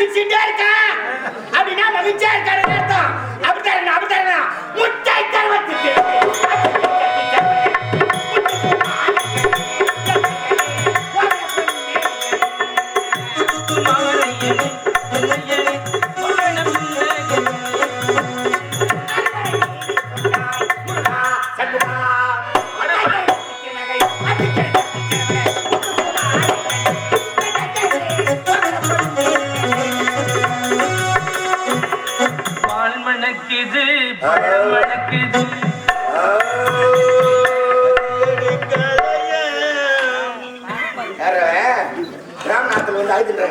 சிரிச்சுட்டே இருக்கா? அப்படின்னா மகிழ்ச்சியா இருக்காருன்னு அர்த்தம் அப்படி தரணும் அப்படி தரணும் முட்டை தருவத்துக்கு வந்து அழுதுட்டு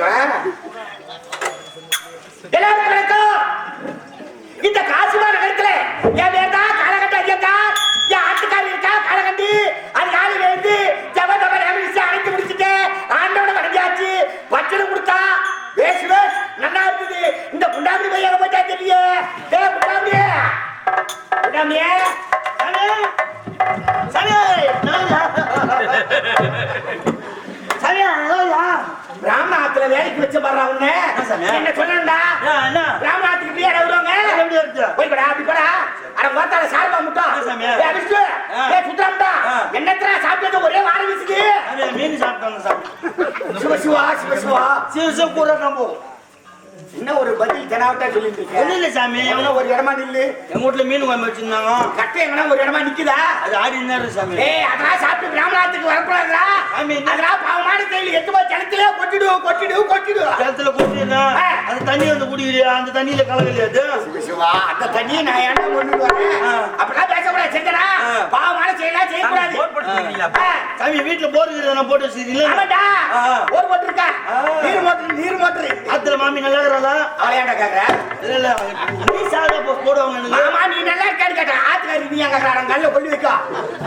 ராமநாதத்துல வேலைக்கு வச்ச பாரு உன்னை. என்ன சொல்லணும்டா? ராமநாத்துக்கு இப்படியே வருவாங்க. போய் படா அப்படி படா. அட மொத்தால சார்பா முட்டம் விஷ்ணு. ஏய் சுத்தராம்டா. என்னத்தரா சாப்பிட்டது? ஒரே வாரம் வீசுது மீன் சாப்பிட்டாங்க சாப்பிட்டு சிவ சிவா சிவ சிவா சிவச கூட நம்ம என்ன ஒரு பதில் தெனாவட்டா சொல்லிட்டு இருக்க இல்ல சாமி. எவனோ ஒரு இடமா நில்லு. எங்க வீட்டுல மீன் குழம்பு வச்சிருந்தாங்க. கட்டை ஒரு இடமா நிக்குதா? அது ஆடி இருந்தாரு சாமி. ஏய் அதெல்லாம் சாப்பிட்டு ராமநாத்துக்கு வரக்கூடாதுடா. சாமி? அதெல்லாம் பாவமான செயல். எட்டு போய் கிணத்துல கொட்டிடு கொட்டிடு கொட்டிடு. கிணத்துல ஆ. அந்த தண்ணி வந்து குடிக்கிறியா? அந்த தண்ணியில கலக்கலையா அது? சிவ அந்த தண்ணியை நான் ஏன்டா கொண்டு வரேன். அப்படிலாம் பேசக்கூடாது செஞ்சனா? ஆ. பாவமான செயலாம் செய்யக்கூடாது. சாமி வீட்டுல போர் இருக்கிறத போட்டு வச்சிருக்கீங்களா. ஒரு மோட்டர் இருக்கா. நீர் மோட்டர் நீர் மோட்டர். ஆத்துல மாமி நல்லா இருக்கிறாளா அவளை ஏன்டா கேக்குற? இல்ல இல்ல நீ சாதா போ போடுவாங்க மாமா நீ நல்லா இருக்கான்னு கேட்டா ஆத்துக்காரி நீ அங்க கல்ல கொள்ளி வைக்கோ.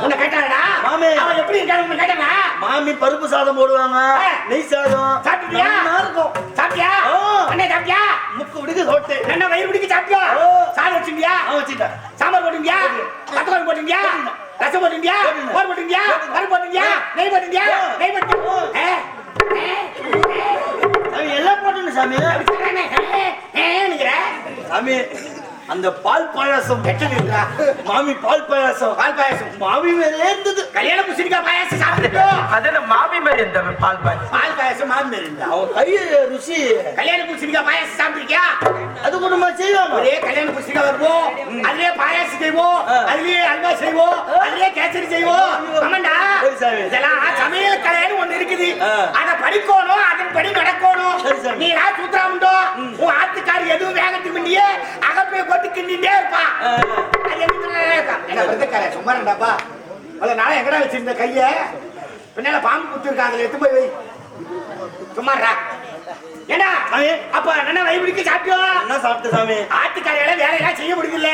உன்னை கேட்டாடா மாமே. அவன் எப்படி இருக்கான்னு கேட்டாங்க மாமி பருப்பு சாதம் போடுவாங்க. நெய் சாதம். சாப்பிட்டியா? இருக்கும். சாப்பிட்டியா. அண்ணே சாப்பிட்டியா? முக்கு விடுக்கு சொட்டு என்ன வயிறு பிடிக்க சாப்பிட்டியா. சாதம் நான் வச்சுட்டேன். சாம்பார் போட்டுட்டியா பத்தவரம் போட்டுட்டியா ரசம் போட்டுட்டேன். மோர் போட்டுட்டியா பருப்பு போட்டுட்டியா நெய் போட்டுட்டியா நெய் போட்டு ஏ. சாமி சாமி. சாமி அந்த பால் பாயாசம் கெட்டதுங்களா மாமி பால் பாயாசம். பால் பாயாசம். மாமி மேலே இருந்தது. கல்யாண புசினிக்கா பாயாசம் சாப்பிட்டுட்டோம் அதென்ன மாமி மாதிரி இந்த பால் பால் பால் பாயாசம் மாமி இருந்தா அவன் கை ருசி. கல்யாண புசினிக்கா பாயாசம் சாப்பிட்டிருக்கியா? அது கூட செய்வாங்க ஒரே கல்யாண புசினிக்கா வருவோம். அதுலயே பாயாசம் செய்வோம். அதுலயே அல்வா செய்வோம். அதுலயே கேசரி செய்வோம். ஆமாண்டா. இதெல்லாம் சமையல் கலைன்னு ஒண்ணு இருக்குது. அத படிக்கணும் அதன்படி நடக்கணும். நீ நான் சூத்திராமண்டோ உன் ஆத்துக்காரி எதுவும் வேகத்துக்கு முன்னியே அகப்பைய கொட்டு கிண்டிட்டே இருப்பா. அது எதுக்கு சும்மா இருடாப்பா. இவ்வளவு நாளா எங்கடா வச்சிருந்த கைய? பின்னால பாம்பு குத்திருக்கா, அதுல எடுத்து போய் வை. சும்மா இருடா. ஏண்டா? சாமி. அப்ப என்ன வயிறுக்கு சாப்பிட்டியோ? என்ன சாப்பிட்ட சாமி ஆட்டுக்காரியால வேலையெல்லாம் செய்ய முடியல.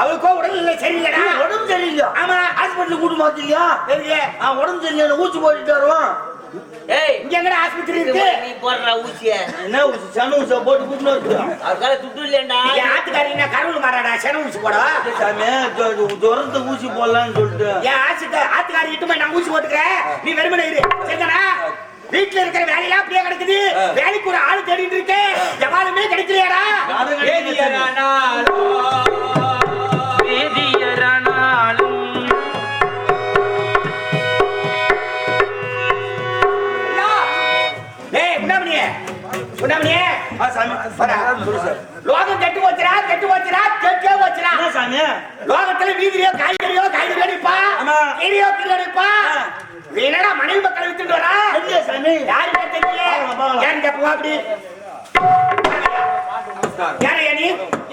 அவளுக்கோ உடல்நிலை சரியில்லைடா. உடம்பு சரியில்லையா ஆமா. ஹாஸ்பிட்டல் கூட்டு மாத்தியா எதுக்கு? உடம்பு சரியில்லை ஊசி போட்டுட்டு வருவான் ஏய் இங்க எங்கடா ஆஸ்பத்திரி இருக்கு? நீ போடுற ஊசிய. என்ன ஊசி? சன ஊசியா போட்டு கூட்டு அவருக்கால துட்டு இல்லையண்டா. என் ஆட்டுக்காரி என்ன கருவுல மாறாடா, சென ஊசி போடவா? சாமி ஜுரத்தை ஊசி போடலாம்னு சொல்லிட்டு. என் ஆட்டுக்கா- ஆட்டுக்காரி இட்டு போய் நான் ஊசி போட்டுக்கிறேன். நீ வெறுமனே இரு. சரிதானா? வீட்டுல இருக்கிற வேலையெல்லாம் அப்படியே கிடக்குது. வேலைக்கு ஒரு ஆளு தேடிட்டு இருக்கேன். எவாலுமே கிடைக்கலையாடா? வரா. லோகம் கெட்டு போச்சுடா கெட்டு போச்சுடா கெட்டே சாமி? லோகத்துல வீதியிலயோ காய்கறியோ நிப்பா. ஆமா. கீரையோ கீரை நீ என்னடா மனைவி மக்களை வித்துட்டு வரா? சாமி? யாருக்கே தெரியல. யாரு கேப்பா அப்படி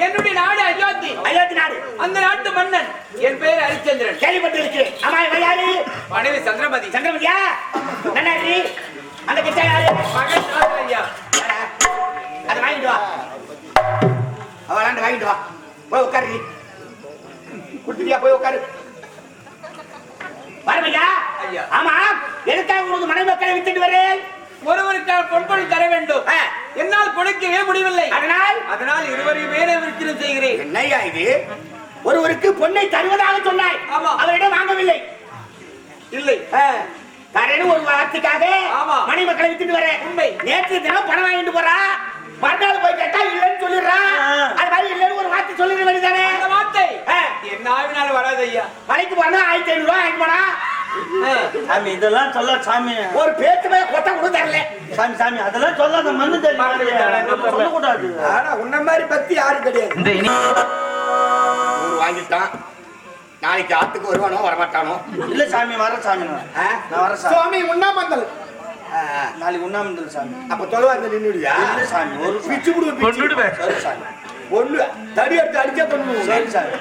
என்னுடைய நாடு அயோத்தி. அயோத்தி நாடு. அந்த நாட்டு மன்னன். என் பெயர் ஹரிச்சந்திரன் கேள்விப்பட்டு இருக்கிறேன் ஆமா இவன் யாரு? மனைவி சந்திரமதி. சந்திரமதியா? சாமி இதெல்லாம் சொல்ல சாமி. ஒரு பேச்சு மேல கொட்டை கூட தரல. சாமி சாமி அதெல்லாம் சொல்லாத மண்ணு சொல்லக்கூடாது. ஆனா உன்ன மாதிரி பத்தி யாரும் கிடையாது. நூறு வாங்கிட்டான். நாளைக்கு ஆத்துக்கு வருவானோ வரமாட்டானோ? இல்ல சாமி வர சாமி. நான் வரேன் சாமி. உண்ணாமந்தல் நாளைக்கு உண்ணாமந்தல் சாமி. அப்ப தொலைவா இந்த நின்னுடியா இல்ல சாமி ஒரு பிச்சு சரி சாமி. ஒண்ணு தடி எடுத்து அடிச்சே பண்ணுவோம் சரி சாமி.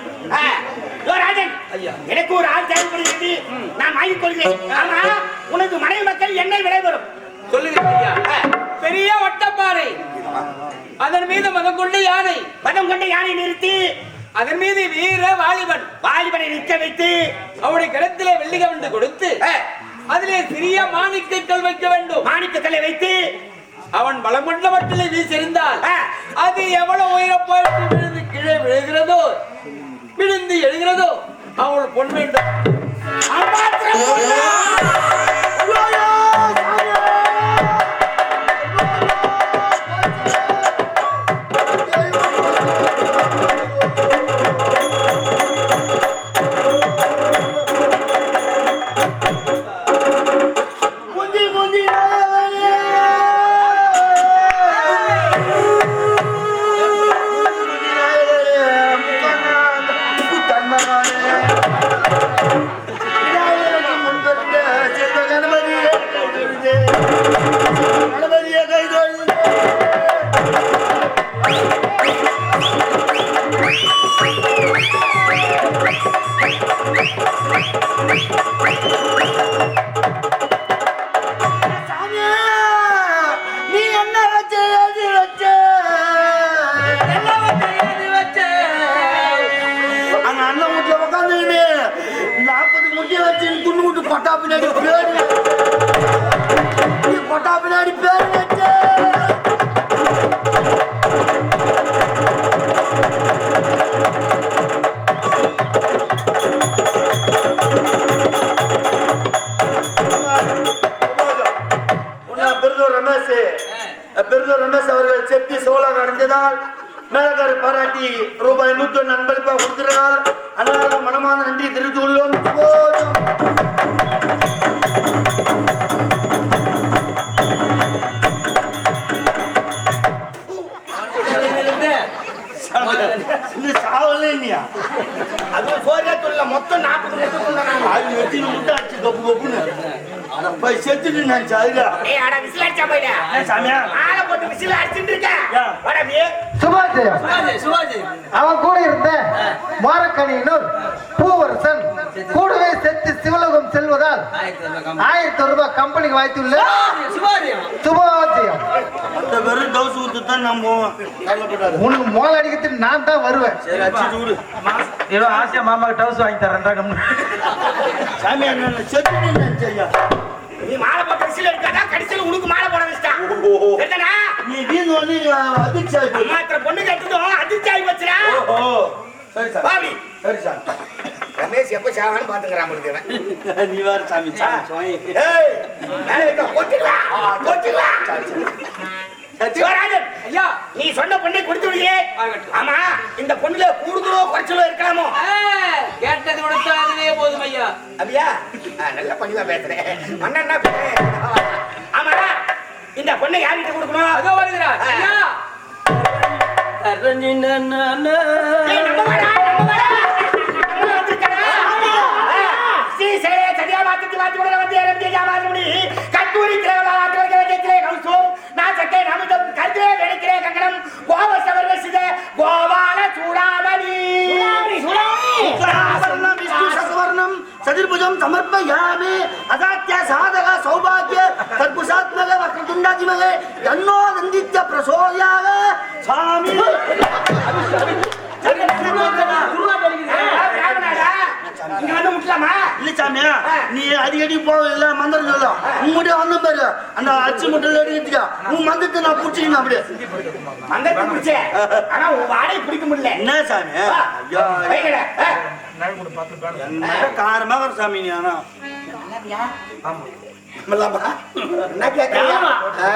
ராஜன் ஐயா. எனக்கு ஒரு ஆள் தேவைப்படுகிறது நான் வாங்கிக் கொள்கிறேன். ஆமா உனக்கு மனைவி மக்கள் என்ன விலை வரும் சொல்லுங்க ஐயா. பெரிய வட்டப்பாறை அதன் மீது மதம் கொண்டு யானை. பதம் கொண்ட யானை நிறுத்தி அதன் மீது வீர வாலிபன். வாலிபனை நிற்க வைத்து அவருடைய கரத்திலே வெள்ளி கவண்டு கொடுத்து அதிலே சிறிய மாணிக்கங்கள் வைக்க வேண்டும். மாணிக்கக்கல்லை வைத்து அவன் வீசிருந்தால் அஹ், அது எவ்வளவு உயரம் போயிட்டு விழுந்து கீழே விழுகிறதோ? விழுந்து எழுகிறதோ? அவள் பொன் வேண்டும் பெருதூர் ரமேஷ் அவர்கள் செப்பி சோழர் அடைந்ததால் மேலக்கார பாராட்டி ரூபாய் நூத்தி ஒன்று அன்பளிப்பாக கொடுக்கிறார் அன்னாருக்கு மனமான நன்றி அது சோரியத்துல மொத்தம் நாற்பது அது வெட்டி முட்டை அடிச்சு கப்பு கப்புன்னு. செத்துட்டு நினைச்சு அதுக்கா சாமியா. அடிச்சுட்டு அப்படியே சுபாஜயம் அவன் கூட இருந்த மாரக்கணியனூர் பூவரசன் கூடவே செத்து சிவலோகம் செல்வதால் ஆயிரத்தி ரூபாய் கம்பெனிக்கு வாய்த்துள்ள சுபாஜயம் மொத்த பேரும் டவுஸ் ஊத்து தான் கவலைப்படாது. உனக்கு மோல் அடிக்கிறதுக்கு நான் தான் வருவேன். ஏதோ ஆசையா மாமாக்கு டவுஸ் வாங்கி தரேன் சாமி ஐயா. நீ மாலை விசில் அடிக்காதா கடைசியில் உனக்கு மாலை போட வச்சிட்டான். என்னடா? நீ வீண் வந்து அதிர்ச்சி ஆகி மாத்திர பொண்ணு கட்டுட்டோம் அதிர்ச்சி ஆகி வச்சுடா ஓஹோ. சரி சாமி பாவி சரி சாமி ரமேஷ் எப்ப சாவான்னு பாத்துக்கிறான் முடிஞ்சவன் நீ வேற சாமி சாமி ஏய் மேல சிவராஜன்! ஐயா! நீ சொன்ன பொண்ணை கொடுத்து விடுயே ஆகட்டும். ஆமா இந்த பொண்ணுல கூடுதலோ குறைச்சலோ இருக்கலாமோ? கேட்டது கொடுத்தா அதுவே போதும் ஐயா. அப்படியா? நல்ல பணிவா பேசுறேன் பேசுறேன் ஆமா இந்த பொண்ணை யார்கிட்ட கொடுக்கணும்? அதோ வருகிறார். ஐயா! தரணி நன்னா சட்டை நமிதம் கருத்தே வெடிக்கிறே கங்கணம். கோபசவர்கள் சித கோபால சூடாமணி. சுக்லாபரணம் விஷ்ணு சகவர்ணம் சதுர்புஜம் சமர்ப்பயாமி அதாத்ய சாதக சௌபாகிய கர்புசாத்மக வக்ரதுண்டாதிமக தன்னோ நந்தித்ய பிரசோயாக சாமி. இங்க வந்து முட்டலாமா? இல்ல சாமி நீ அடிக்கடி போவில்ல மந்திரம் சொல்லும் வந்த பாரு. அந்த அச்சு முட்டையில எடுக்கிறதுக்கா. உன் மந்திரத்தை நான் புடிச்சிக்கணும் அப்படியே. மந்தத்தை பிடிச்ச? ஆனா உன் வாடகை பிடிக்க முடியல. என்ன சாமி. ஐயா வைங்கடா. ஆ. என்ன காரமா ஆமாலாமா என்ன கேட்கறியா? ஆ.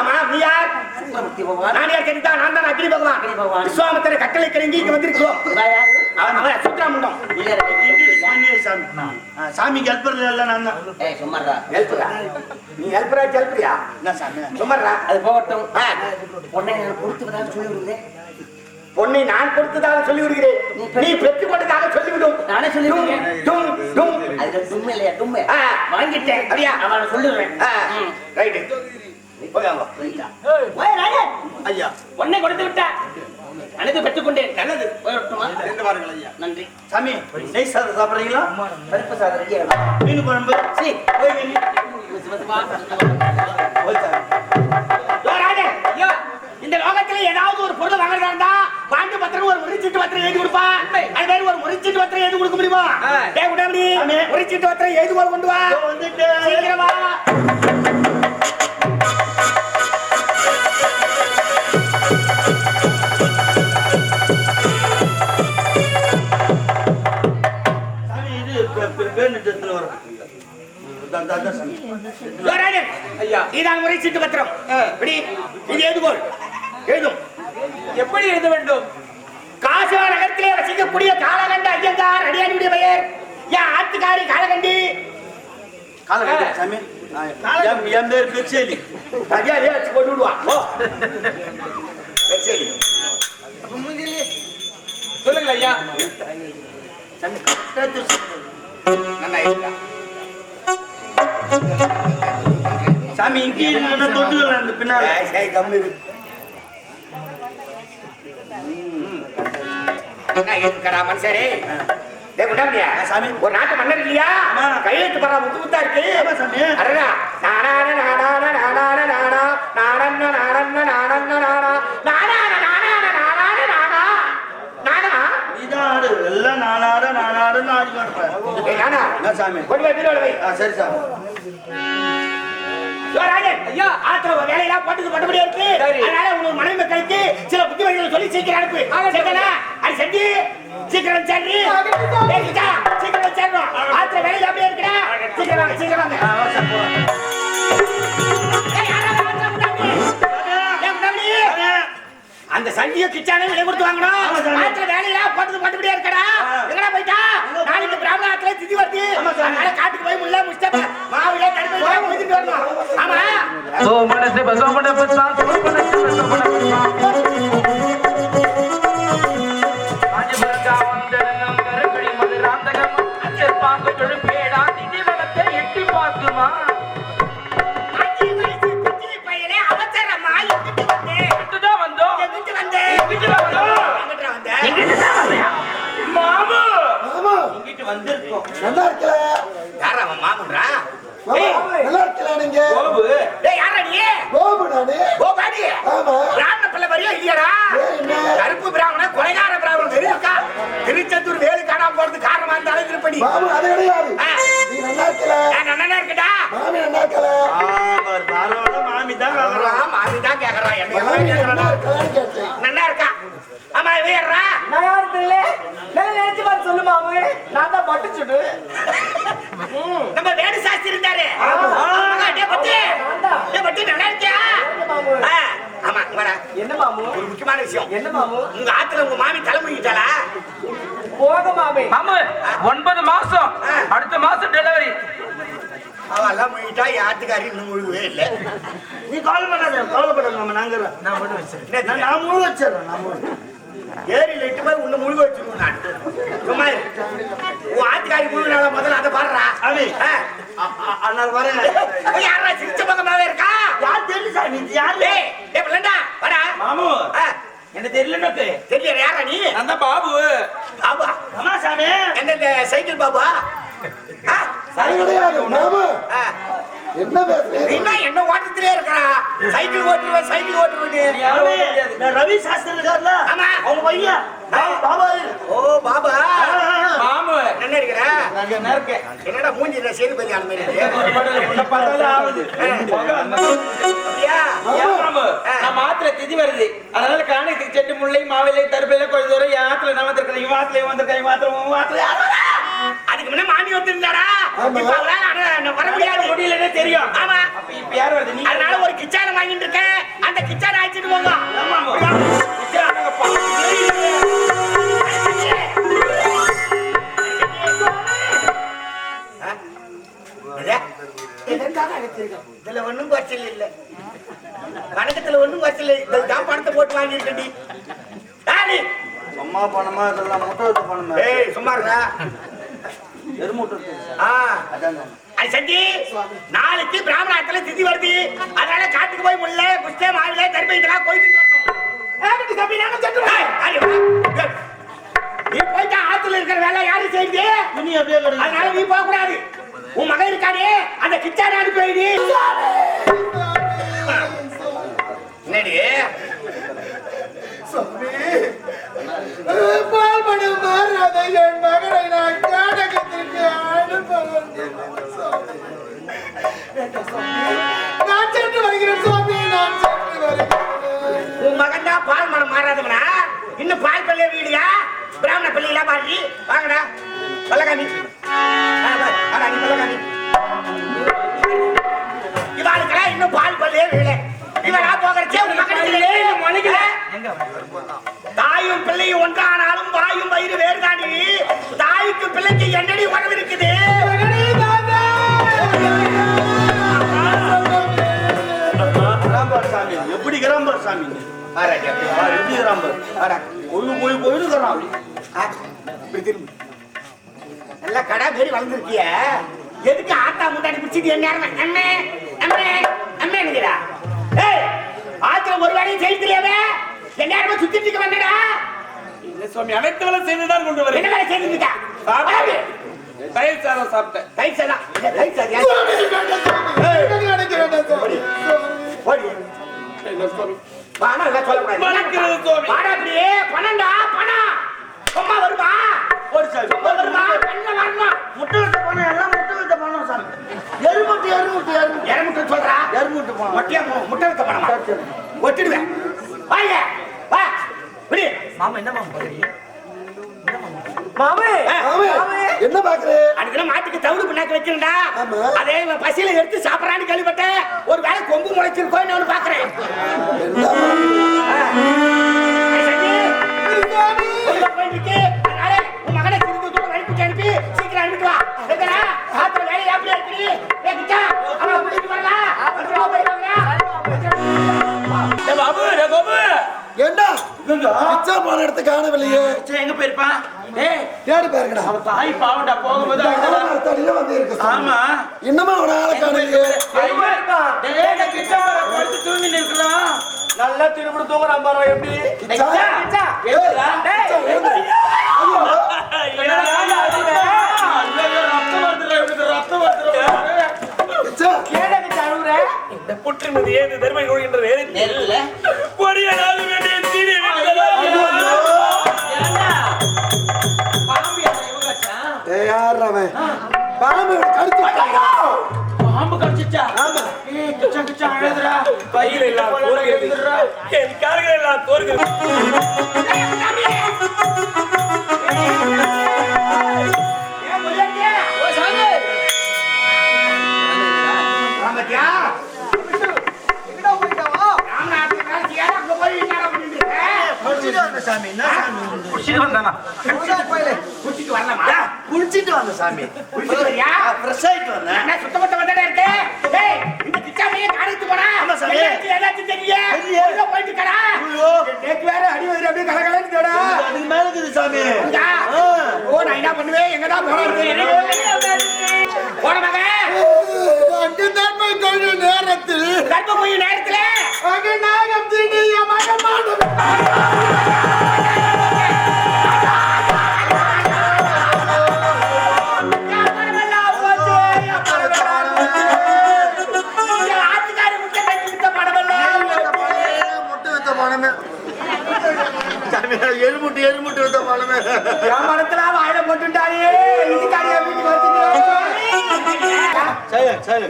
ஆமா, நீ யார்? நான் யார் தெரியுதா? நான் தான் அக்னி பகவான். விஸ்வாமித்திரர் கட்டளை கிளங்கி இங்க வந்திருக்கிறோம். அவன் அவன் சூத்திராமுண்டம். இன்ட்ரடியூஸ் பண்ணியே சாமி ஆ, சாமிக்கு ஹெல்ப்பர் இல்ல நான் தான் ஹெல்ப்ரா? நீ ஹெல்ப்ரா, ஹெல்ப்ரியா? என்ன சாமி சும்மாடா. அது போகட்டும். பொண்ணை நான் கொடுத்துவதாக சொல்லி விடுங்க பொன்னை நான் கொடுத்ததாக சொல்லி விடுகிறேன் நீ பெற்றுக் கொண்டதாக சொல்லிவிடும் நானே சொல்லி விடுறேன். டும், டும். அதுக்கு தும்ம இல்லையா தும்ம? வாங்கிட்டேன். அப்படியா? அவனை ரைட்டு. ராஜன், ஐயா. பொண்ணை கொடுத்து விட்டா. அனைத்து பெற்றுக்கொண்டேன். நல்லது. ஐயா. நன்றி. சாமி நெய் சாதம் சாப்பிடுறீங்களா? பருப்பு சாதம் மீன் குழம்பு. சீ. போய் மீன். இந்த லோகத்துல ஏதாவது ஒரு பொருள் வாங்குறதா இருந்தா பாண்டு பத்திரம் ஒரு முறிச்சீட்டு பத்திரம் எழுதி கொடுப்பா. அது மாதிரி ஒரு முறிச்சீட்டு பத்திரம் எழுதி கொடுக்க முடியுமா? குண்டாமணி ஆமே. முறிச்சீட்டு பத்திரம் எழுதி போல கொண்டு வா. சீக்கிரமா ஐயா. இதான் முறிச்சீட்டு பத்திரம். இப்படி இது எழுதுகோள் எழுதும். எப்படி எழுத வேண்டும்? காசிவா நகரத்திலே வசிக்கக்கூடிய காலகண்ட ஐயங்கார் அடியானுடைய பெயர். என் ஆத்துக்காரி காலகண்டி. காலை கட்டு, சாமி என் பேர் பிச்சேலி மரியாதையா வச்சு கொண்டு விடுவான் ஓ சரி சொல்லுங்கள் ஐயா. சாமி இருக்கா? இங்கே இல்லைன்னா தொட்டுக்கலாம் அந்த பின்னால மனுஷரே டேய் குண்டாமணியா, சாமி. ஒரு நாட்டு மன்னர் இல்லையா ஆமா. கையெழுத்து பரா முத்து முத்தா இருக்கு ஆமா, சாமி. அடடா. நானான நானான நானான நானா, நானன்ன நானன்ன நானன்ன நானா, நானான நானான நானான நானா. நானா? ஆடு எல்லாம் நானாட நானாடுன்னு ஆடி நானா? என்ன சாமி கொண்டு போய் பீரோல வை. ஆ சரி சாமி ஐயா. ஆத்துல ஒரு வேலையெல்லாம் போட்டது பட்டபடியா இருக்கு. அதனால உங்களுக்கு மனைவி மக்களுக்கு சில புத்திமதிகளை சொல்லி சீக்கிரம் அனுப்பு? அது செஞ்சு சீக்கிரம் வச்சாரு சீக்கிரம் வச்சிடணும் ஆத்துல வேலையில அப்படியே இருக்கிறா. சீக்கிரம் வாங்க சீக்கிரம் வாங்க. அந்த சங்கிய கிச்சானே விலை கொடுத்து வாங்கணும். ஆத்துல வேலையில போட்டது பட்டபடியா இருக்கடா. எங்கடா போயிட்டா? இருந்தாலும் திருப்படி மாமு அது கிடையாது. ஆ. நீ நல்லா இருக்கல. நான் நன்னா இருக்கடா. மாமி நல்லா இருக்கல. மாமி தான். ஆமா என்ன மாமி நல்லா கேட்டேன். நல்லா இருக்கா? ஆமா வேறா யாரு தெரியல நல்லா நினைச்சு பார்த்து சொல்லு மாமு. நான் தான் பட்டு சுடு. நம்ம வேணு சாஸ்திரி இருந்தாரு. பட்டு. நல்லா இருக்கியா? மாமு? ஆமா என்ன மாமு? ஒரு முக்கியமான விஷயம். என்ன மாமு? உங்க ஆத்துல உங்க மாமி தலைமுடிட்டாளா போக மாமே. மாமு ஒன்பது மாசம். அடுத்த மாசம் டெலிவரி அவ எல்லாம் முழிட்டா யாத்து ஆத்துக்காரி இன்னும் முழுகவே இல்லை. நீ கவலைப்படாத கவலைப்படாத நம்ம நாங்க. நான் மட்டும் வச்சிருக்கேன். நான் நான் முழு வச்சிடறேன் நான் முழு ஏரியில் எட்டு போய் உன்னை முழுக வச்சிருக்கோம் நான். சும்மா. உன் ஆத்துக்காரி முழுகினால முதல்ல அதை பாடுறா. ஆ. அண்ணா வரேன் யாரா சிரிச்ச பக்கமாவே இருக்கா? யார் தெரியும் சாமி இது யாரு? டேய் டேய் பிள்ளண்டா வாடா. மாமு. ஆ, என்ன தெரியல நோக்கு தெரியல யாரா நீ? நான் தான் பாபு. பாபா. அம்மா சாமி. என்ன சைக்கிள் பாபா? ஆ, ஆ. என்ன பேசுறீங்க? என்ன ஓட்டத்திலே இருக்கறா? சைக்கிள் ஓட்டுவேன் சைக்கிள் ஓட்டுவேன் ரவி சாஸ்திரி இருக்கார்ல ஆமா. அவங்க பையன். பா- பாபா. ஓ பாபா. மாமு. என்ன இருக்கிற? என்னடா மூஞ்சி இந்த சேதுபதி ஆன மாதிரி இருக்கு? உன்னை பார்த்தாலே ஆகுது. மாத்திரை திதி வருது. அதனால காணத்துக்கு செட்டு முல்லை மாவிலை தருப்பில கொழுதோரை என் ஆத்துல நான் வந்திருக்கேன். இவன் வந்திருக்கேன் இவன் ஆத்துல உன் ஆத்துல. யார் வரா? இப்ப முடியாது முடியலன்னே தெரியும். ஆமா. அப்ப இப்ப யார் வருது? நீ அதனால ஒரு கிச்சான வாங்கிட்டு இருக்கேன். அந்த கிச்சான அழைச்சிட்டு போங்க. இதுல ஒண்ணும் குறைச்சல் இல்ல. வணக்கத்துல ஒண்ணும் குறைச்சல் இல்லை. இதுதான் பணத்தை போட்டு வாங்கியிருக்கேன்டி யாரு? அம்மா பணமா இதெல்லாம் முட்டை வைத்த பணமா ஏய் சும்மா இருடா. எருமுட்டை ஆ அதான் நாளைக்கு பிராமணாத்துல திதி வருது அதனால காட்டுக்கு போய் முல்லை குஷ்டே மாவில தர்பை இதெல்லாம் போயிட்டு வரணும் நீ போயிட்டு ஆத்துல இருக்கிற வேலை யாரும் செய்யுது அதனால நீ போக கூடாது உன் மகன் இருக்கானே அந்த கிச்சான அனுப்பி வைடி என்னடி பால்மணி மாறாத என் மகனை நான் காடகத்திற்கு நான் சென்று வருகிறேன் சுவாமி நான் சென்று வருகிறேன். உன் மகன் தான் பால் மனம் மாறாதவனா? இன்னும் பால் பள்ளிய வீடியா? பிராமண பள்ளியெல்லாம் பாருடி. வாங்கடா. பல்லகாமி. வாடா நீ பல்லகாமி. இவாளுக்கெல்லாம் இன்னும் பால் பள்ளியே வீடு. இவனா போகிறச்சே உன் தாயும் பிள்ளையும் ஒன்றானாலும் வாயும் வயிறு வேறுதாண்டி. தாய்க்கு அப்படி வாடா கொழு போய் போயிருக்கிறான் ஆ, இப்படி திரும்பு. நல்லா கடை மாரி வளர்ந்துருக்கிய எதுக்கு ஆத்தா முன்னாடி பிடிச்சிட்டு என்ன அண்ணே அண்ணே அண்ணே என்னடா ஏய் ஆத்துல ஒரு வேலையும் செய்யலையாவே என்ன நேரமா சுத்திட்டு இருக்க வந்தடா சுவாமி அனைத்து வேலை செய்துதான் கொண்டு என்ன வேலை செய்துட்டு சாப்பிட்டு தயிர் சாதம் சாப்பிட்டேன் தயிர் சாதம் இல்ல, தயிர் சாதம் ஏன்? பணம் சொல்லக்கூடாது. சுவாமி. பணம் அப்படியே, பணம்டா, பணம். சும்மா வருமா? ஒரு சாமி சும்மா வருமா? கண்ணுல வரணும். முட்டை வைத்த பணம் எல்லாம் முட்டை வைத்த பணம் சாமி எருமுட்டு எருமுட்டு எருமுட்டு எரமுட்டு சொல்றா? எருமுட்டு பணம் மொட்டையா முட்டை வைத்த பணமா? ஒட்டிடுவேன். வாங்க, வா, விடு. மாமே ஆ. என்ன பாக்குறே நான் மாட்டுக்கு தவிடு பின்னாக்கு வைக்கிறேன்டா. அதே பசியில எடுத்து சாப்பிடறான்னு கேள்விப்பட்டேன். ஒரு வேளை கொம்பு முளைச்சிருக்கோன்னு ஒண்ணு பாக்குறேன். இருக்கு. சீக்கிரம் அனுப்பிட்டு வா. ஆத்துல வேலையை அப்படியே இருக்குது. பிச்சா போன இடத்த காணவில்லையே. சே, எங்க போயிருப்பான் ஏய். தேடி பாருங்கடா. அவன் தாய் பாவண்டா போகும்போது அழுதடா. தடியில வந்து இருக்கு. ஆமா. இன்னமும் அவன ஆளை காணலையே ஐயோ, டேய், டேய், கிட்ட வர, படுத்து தூங்கின்னு இருக்கலாம். நல்லா திரும்ப தூங்குறான் பாரு எப்படி. என்னடா, அழுகுற? ஐயோ, ரத்தம் வருதுடா, ரத்தம் வருதுடா. இந்த புற்றுமதி ஏது தருமை கொள்கின்றது நெல்ல பொடிய நாள் வேண்டிய தீனி விட்டதா? ஏண்டா? பாம்பு பாம்பு கடிச்சிச்சா? ஏய் கிச்சா கிச்சா அழுதுடா கையில எல்லாம் தோறுகிறது என் கால்கள் எல்லாம் தோறுகிறது Sami.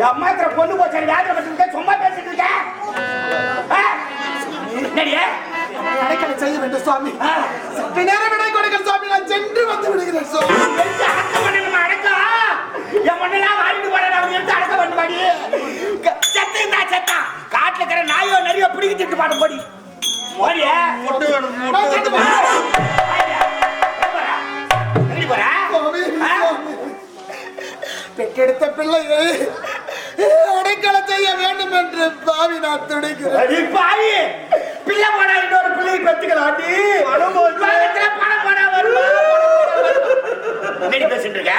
அம்மா இருக்கிற பொண்ணு போச்சு யாத்திரை பண்ணிட்டு சும்மா பேசிட்டு இருக்க ஆ? என்னடியே அடைக்கலை செய்ய வேண்டும் சுவாமி சற்று நேரம் விடை சுவாமி நான் சென்று வந்து விடுகிறேன் சுவாமி அடக்கம் பண்ணணுமா, அடக்கம்? என் மண்ணெல்லாம் வாங்கிட்டு போறேன், அவன் எடுத்து அடக்கம் பண்ணுமாடி. க- செத்து இருந்தா. காட்டுல இருக்கிற நாயோ நரியோ பிடிக்கி திட்டு பாட்டு போடி. போடியே. முட்டை வேணும் செத்து போற? பெற்றெடுத்த பிள்ளையை அடைக்கலை செய்ய வேண்டும் என்று பாவி நான் துடிக்கிறேன் அடி பாவி. பிள்ளை போனா இன்னொரு பிள்ளையை பெத்துக்கலாம்டி. பணம் பணம் போனா வருமா? பேசிட்டு இருக்க?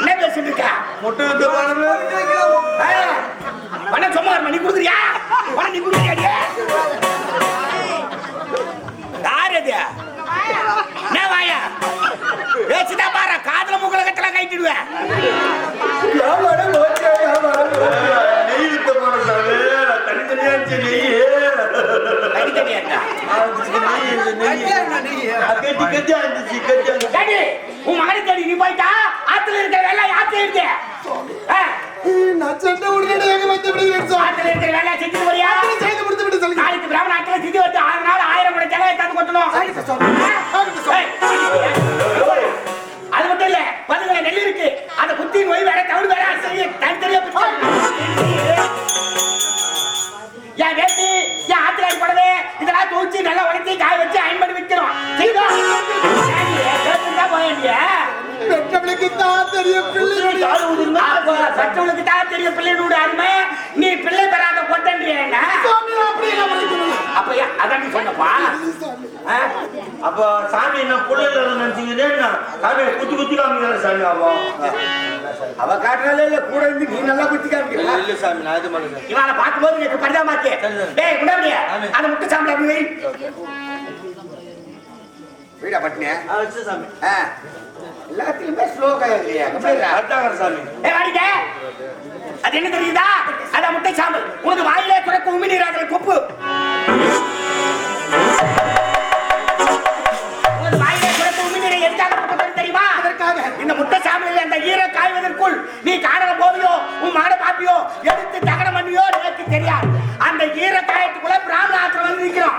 என்ன பேசிட்டு இருக்க முட்டை வித்த பணமே சும்மா இருமா, நீ குடுக்குறியா? பணம் நீ? யார்? என்ன வாயா? பேச்சுதா பாரு, காதுல மூக்குல கட்டலாம் கைட்டிடுவேன். உன் நீ போயிட்டா ஆத்துல இருக்கிற வேலை யாத்துல இருக்கு ஆ, நான் சென்று உடனடியாக வந்து விடுகிறேன் ஆத்துல இருக்கிற வேலை செஞ்சு வரியா செய்து முடித்து விட்டு சொல்லி நாளைக்கு பிராமண ஆத்துல திதி வந்து ஆறு நாள் ஆயிரம் மணி ஜலம் எடுத்தாந்து கொட்டணும் தூச்சி நல்லா உடைச்சி காய வச்சு பண்ணி விற்கிறோம் பெற்றவளுக்கு தான் தெரியும் சற்றவளுக்கு தான் தெரியும் பிள்ளையோட அருமை. நீ பிள்ளை பெறாத கொட்டன்றியா அப்ப அதான் சொன்னப்பா? அப்ப சாமி என்ன புள்ளைல நினைச்சீங்க சாமி குத்தி குத்தி காமிக்கிற சாமி அப்போ. அவ காட்டுறாளே இல்ல கூட இருந்து நீ நல்லா குத்தி காமிக்கிறா? இல்ல சாமி நான் இது பண்ணுறேன் இவனை பார்க்கும்போது எனக்கு பரிதாமாக்கு டேய் முன்னாடியே அந்த முட்டை சாம்பல் அப்படி வை. வீடா பட்டினியா? வச்சு சாமி. எல்லாத்துலயுமே ஸ்லோகா இல்லையா? சாமி. ஏய் வாடிக்க. அது என்ன தெரியுதா? அதான் முட்டை சாம்பல். உனக்கு வாயிலே துறக்க உமி நீராகிற கொப்பு. இந்த முத்த சாமியில் அந்த ஈர காய்வதற்குள் நீ காணல போவியோ? உன் மாட பாப்பியோ? எடுத்து தகனம் பண்ணியோ? எனக்கு தெரியாது. அந்த ஈர காயத்துக்குள்ள பிராமண ஆத்திரம் வந்து நிற்கிறான்